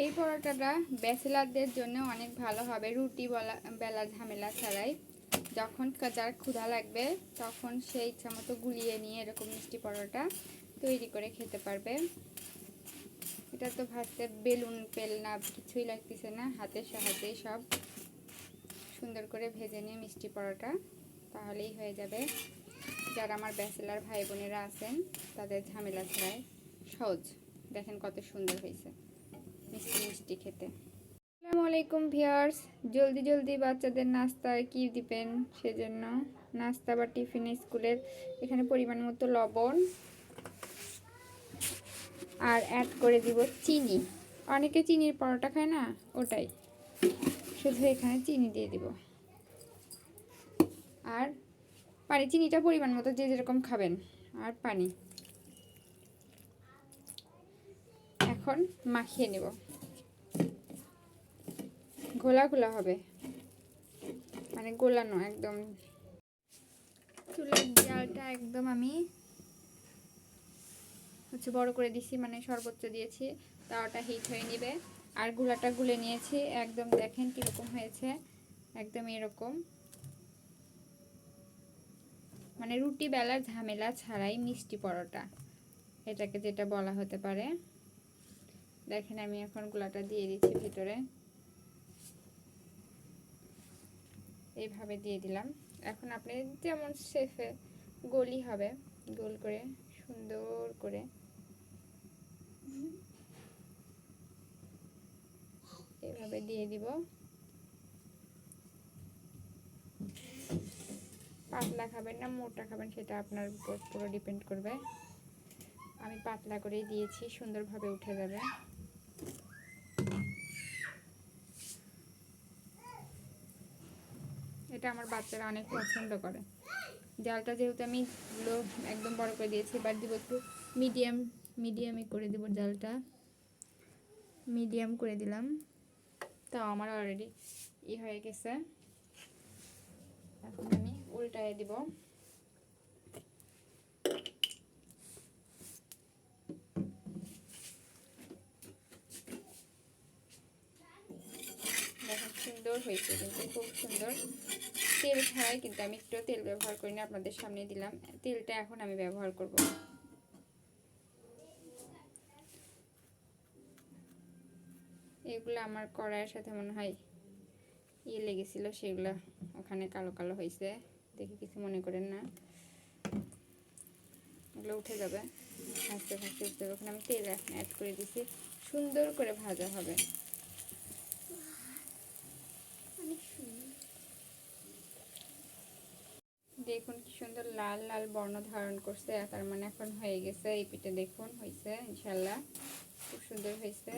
এই পরোটাটা ব্যাচেলারদের জন্য অনেক ভালো হবে। রুটি বলা, বেলা ঝামেলা ছাড়াই। যখন যার ক্ষুধা লাগবে, তখন সেই ইচ্ছা মতো গুলিয়ে নিয়ে এরকম মিষ্টি পরোটা তৈরি করে খেতে পারবে। এটা তো ভাজতে বেলুন পেল না কিছুই লাগতেছে না। হাতের সাহায্যেই সব সুন্দর করে ভেজে নিয়ে মিষ্টি পরোটা তাহলেই হয়ে যাবে। যারা আমার ব্যাচেলার ভাই বোনেরা আছেন, তাদের ঝামেলা ছাড়াই সহজ। দেখেন কত সুন্দর হয়েছে। মিষ্টি মিষ্টি খেতে। আসসালামু আলাইকুম ভিয়ার্স জলদি জলদি বাচ্চাদের নাস্তায় কি দিবেন সেজন্য? নাস্তা বা টিফিন স্কুলের এখানে পরিমাণ মতো লবণ আর অ্যাড করে দিব চিনি। অনেকে চিনির পরোটা খায় না, ওটাই। শুধু এখানে চিনি দিয়ে দিব। আর পানি, চিনিটা পরিমাণ মতো যে যেরকম খাবেন, আর পানি। এখন মাখিয়ে নেব। গোলা গোলা হবে। মানে গোলানো একদম। চুলের জালটা একদম আমি হচ্ছে বড় করে দিছি মানে সর্বোচ্চ দিয়েছি। তাওয়াটা হিট হয়ে নিবে। আর গুলাটা গুলে নিয়েছি। একদম দেখেন কীরকম হয়েছে। একদম এরকম। মানে রুটি বেলার ঝামেলা ছাড়াই মিষ্টি পরোটা। এটাকে যেটা বলা হতে পারে। দেখেন আমি এখন গুলাটা দিয়ে দিচ্ছি ভিতরে। এইভাবে দিয়ে দিলাম। এখন আপনি যেমন শেফে গোলই হবে, গোল করে, সুন্দর করে। এভাবে দিয়ে দিব। পাতলা খাবেন না, মোটা খাবেন, সেটা আপনার উপর পুরো ডিপেন্ড করবে। আমি পাতলা করেই দিয়েছি, সুন্দরভাবে উঠে যাবে। এটা আমার বাচ্চারা অনেক পছন্দ করে। জালটা যেহেতু আমি লো একদম বড় করে দিয়েছি, এবার দিব একটু মিডিয়াম মিডিয়ামে করে দিব জালটা। মিডিয়াম করে দিলাম। তাও আমার অলরেডি ই হয়ে গেছে। এখন আমি উল্টায় দিব। সুন্দর হয়েছে কিন্তু, খুব সুন্দর। তেল ছাড়াই কিন্তু আমি একটু তেল ব্যবহার করি না, আপনাদের সামনে দিলাম। তেলটা এখন আমি ব্যবহার করব। এগুলো আমার কড়াইয়ের সাথে মনে হয় ইয়ে লেগেছিল, সেগুলো ওখানে কালো কালো হয়েছে। দেখে কিছু মনে করেন না। এগুলো উঠে যাবে। ভাজতে ভাজতে উঠতে ওখানে আমি তেল অ্যাড করে দিছি সুন্দর করে ভাজা হবে। দেখুন কি সুন্দর লাল লাল বর্ণ ধারণ করছে। তার মানে এখন হয়ে গেছে, এই পিঠে দেখুন হয়েছে, ইনশাল্লাহ। খুব সুন্দর হয়েছে।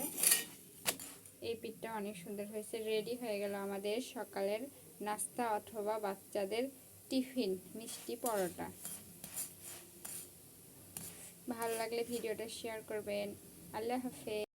এই পিঠটা অনেক সুন্দর হয়েছে। রেডি হয়ে গেল আমাদের সকালের নাস্তা অথবা বাচ্চাদের টিফিন, মিষ্টি পরোটা। ভালো লাগলে ভিডিওটা শেয়ার করবেন। আল্লাহ হাফেজ।